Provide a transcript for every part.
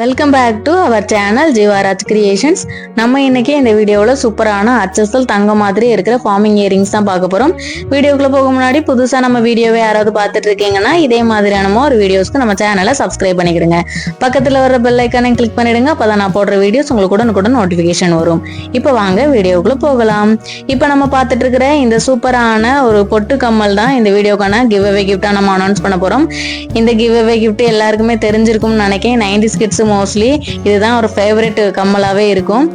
Welcome back to our channel Jeevaraj creations நம்ம இன்னைக்கு இந்த வீடியோவில் சூப்பரான அச்சசல் தங்க மாதிரி இருக்கிற ஃபார்மிங் இயரிங்ஸ் தான் பார்க்க போகிறோம் வீடியோக்குள்ள போக முன்னாடி புதுசாக நம்ம வீடியோவை யாராவது பார்த்துட்டு இருக்கீங்கன்னா இதே மாதிரியான ஒரு வீடியோஸ்க்கு நம்ம சேனலை சப்ஸ்கிரைப் பண்ணிக்கிடுங்க. பக்கத்தில் வர பெல் ஐக்கானை கிளிக் பண்ணிடுங்க அப்போ நான் போடுற வீடியோஸ் உங்களுக்கு உடனுக்குடன் நோட்டிஃபிகேஷன் வரும். இப்போ வாங்க வீடியோக்குள்ளே போகலாம். இப்போ நம்ம பார்த்துட்டு இருக்கிற இந்த சூப்பரான ஒரு பொட்டு கம்மல் தான் இந்த வீடியோக்கான கிவ் அவே கிஃப்டாக நம்ம அனௌன்ஸ் பண்ண போகிறோம் இந்த கிவ் அவே கிஃப்ட் எல்லாருக்குமே தெரிஞ்சிருக்கும்னு நினைக்கிறேன். நைன்டி ஸ்கிட்ஸ் மோஸ்ட்லி இதுதான் ஒரு ஃபேவரட் கம்மலாகவே இருக்கும்.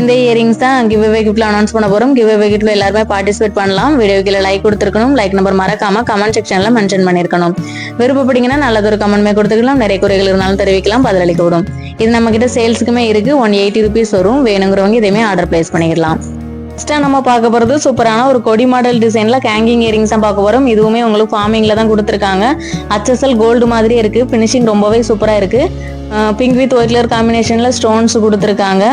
இந்த இயரிங்ஸ் தான் கிவ் அவே கிஃப்ட்ல அனௌன்ஸ் பண்ண போறோம். கிவ் அவே கிஃப்ட்ல எல்லாருமே பார்ட்டிசிபேட் பண்ணலாம். வீடியோ லைக் கொடுத்துருக்கணும். லைக் நம்பர் மறக்காம கமெண்ட் செக்ஷன்ல மென்ஷன் பண்ணிருக்கணும் விருப்பப்பட்டீங்கன்னா நல்லதொரு கமெண்ட்மே கொடுத்துக்கலாம். நிறைய குறைகள் இருந்தாலும் தெரிவிக்கலாம். பதிலளிக்கப்படும் இது நம்ம கிட்ட சேல்ஸுக்குமே இருக்கு. ஒன் எயிட்டி ருபீஸ் வரும். வேணுங்கிறவங்க இதையுமே ஆர்டர் பிளேஸ் பண்ணிக்கலாம் நெக்ஸ்ட்டாக நம்ம பார்க்க போகிறது சூப்பரான ஒரு கொடி மாடல் டிசைனில் கேங்கிங் இயரிங்ஸ் தான் பார்க்க போகிறோம் இதுவுமே உங்களுக்கு ஃபார்மிங்கில் தான் கொடுத்துருக்காங்க. HSL கோல்டு மாதிரியே இருக்குது ஃபினிஷிங் ரொம்பவே சூப்பராக இருக்குது பிங்க் வித் ஒயிட் கலர் காம்பினேஷனில் ஸ்டோன்ஸ் கொடுத்துருக்காங்க.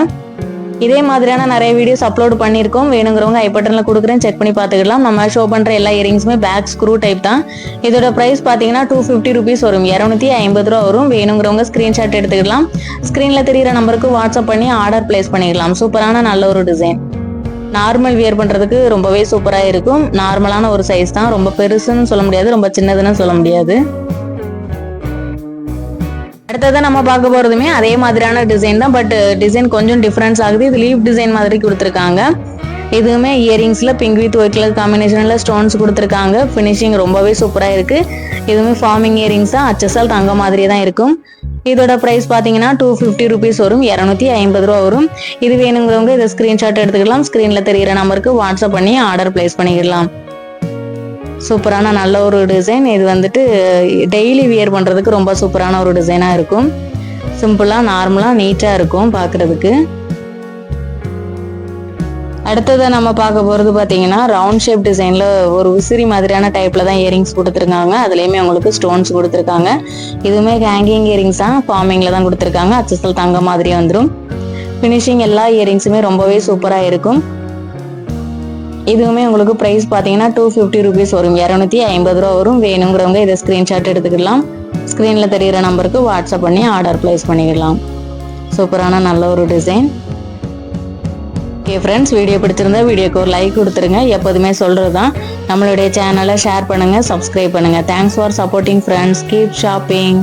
இதே மாதிரியான நிறைய வீடியோஸ் அப்லோட் பண்ணியிருக்கோம். வேணுங்கிறவங்க ஐ பட்டனில் கொடுக்குறேன். செக் பண்ணி பார்த்துக்கலாம். நம்ம ஷோ பண்ணுற எல்லா இயரிங்ஸுமே பேக் ஸ்க்ரூ டைப் தான். இதோட ப்ரைஸ் பார்த்தீங்கன்னா டூ ஃபிஃப்டி ருபீஸ் வரும். இரநூத்தி ஐம்பது ரூபா வரும். வேணுங்கிறவங்க ஸ்க்ரீன்ஷாட் எடுத்துக்கலாம். ஸ்க்ரீனில் தெரியிற நம்பருக்கு வாட்ஸ்அப் பண்ணி ஆர்டர் பிளேஸ் பண்ணிக்கலாம் சூப்பரான நல்ல ஒரு டிசைன் நார்மல் வியர் பண்ணுறதுக்கு ரொம்பவே சூப்பராக இருக்கும். நார்மலான ஒரு சைஸ் தான். ரொம்ப பெருசுன்னு சொல்ல முடியாது. ரொம்ப சின்னதுன்னு சொல்ல முடியாது. அடுத்தது நம்ம பார்க்க போகிறதுமே அதே மாதிரியான டிசைன் தான். பட் டிசைன் கொஞ்சம் டிஃப்ரென்ஸ் ஆகுது. இது லீவ் டிசைன் மாதிரி கொடுத்துருக்காங்க. இதுவுமே இயரிங்ஸில் பிங்க் வித் ஒயிட் கலர் காம்பினேஷனில் ஸ்டோன்ஸ் கொடுத்துருக்காங்க. ஃபினிஷிங் ரொம்பவே சூப்பராக இருக்குது இதுவுமே ஃபார்மிங் இயரிங்ஸ் தான். அச்சசால் தங்க மாதிரியே தான் இருக்கும். இதோட ப்ரைஸ் பார்த்தீங்கன்னா டூ ஃபிஃப்டி ருபீஸ் வரும். இரநூத்தி ஐம்பது ரூபா வரும். இது வேணுங்கிறவங்க இதை ஸ்க்ரீன்ஷாட் எடுத்துக்கலாம். ஸ்க்ரீனில் தெரியிற நம்பருக்கு வாட்ஸ்அப் பண்ணி ஆர்டர் பிளேஸ் பண்ணிக்கலாம் சூப்பரான நல்ல ஒரு டிசைன் இது வந்துட்டு டெய்லி வியர் பண்ணுறதுக்கு ரொம்ப சூப்பரான ஒரு டிசைனாக இருக்கும். சிம்பிளாக நார்மலாக நீட்டாக இருக்கும் பார்க்குறதுக்கு. அடுத்ததை நம்ம பார்க்க போகிறது பார்த்தீங்கன்னா ரவுண்ட் ஷேப் டிசைனில் ஒரு உசிரி மாதிரியான டைப்பில் தான் இயரிங்ஸ் கொடுத்துருக்காங்க. அதுலேயுமே உங்களுக்கு ஸ்டோன்ஸ் கொடுத்துருக்காங்க. இதுவுமே ஹேங்கிங் இயரிங்ஸ் தான் ஃபார்மிங்கில் தான் கொடுத்துருக்காங்க. அச்சசல் தங்க மாதிரி வந்துடும் ஃபினிஷிங் எல்லா இயரிங்ஸுமே ரொம்பவே சூப்பராக இருக்கும். இதுவுமே உங்களுக்கு ப்ரைஸ் பார்த்தீங்கன்னா டூ ஃபிஃப்டி ருபீஸ் வரும். இரநூத்தி ஐம்பது ரூபா வரும். வேணுங்கிறவங்க இதை ஸ்க்ரீன்ஷாட் எடுத்துக்கலாம். ஸ்க்ரீனில் தெரிகிற நம்பருக்கு வாட்ஸ்அப் பண்ணி ஆர்டர் ப்ளேஸ் பண்ணிக்கலாம். சூப்பரான நல்ல ஒரு டிசைன் ஓகே ஃப்ரெண்ட்ஸ் வீடியோ பிடிச்சிருந்தா வீடியோக்கு ஒரு லைக் கொடுத்துருங்க. எப்போதுமே சொல்கிறது தான் நம்மளுடைய சேனலை ஷேர் பண்ணுங்கள் சப்ஸ்கிரைப் பண்ணுங்கள் thanks for supporting friends keep shopping